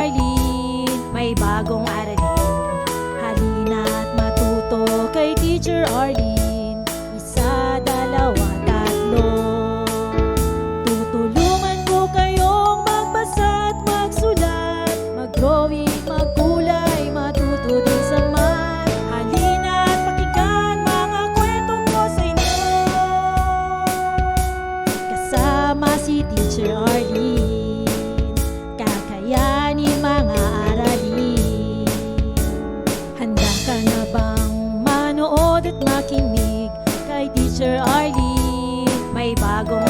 Arlene May bagong aralin Halina't matuto kay Teacher Arlene. Isa, dalawa, tatlo. Tutulungan ko kayong magbasa at magsulat. Mag-drawing, magkulay, matuto din sa math. Halina't pakinggan mga kwento ko sa inyo Kasama si Teacher Arlene. Kay Teacher Arlene May bagong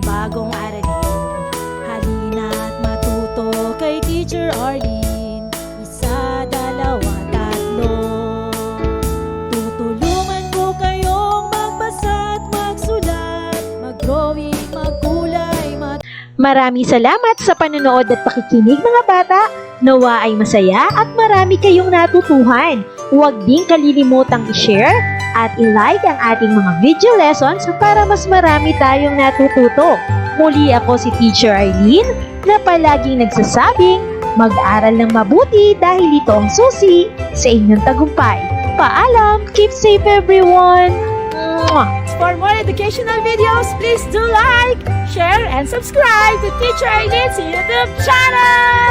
Bagong aralin. Halina at matuto kay Teacher Arlene. Isa, dalawa, tatlo. Tutulungan ko kayong magbasa at magsulat. Mag-drawing, magkulay, mat Maraming salamat sa panonood at pakikinig mga bata. Nawa ay masaya at marami kayong natutuhan. Huwag din kalilimutang i-share at i-like ang ating mga video lessons para mas marami tayong natututo. Muli ako si Teacher Eileen na palaging nagsasabing mag-aral ng mabuti dahil ito ang susi sa inyong tagumpay. Paalam! Keep safe everyone! Mwah! For more educational videos, please do like, share, and subscribe to Teacher Eileen's YouTube channel!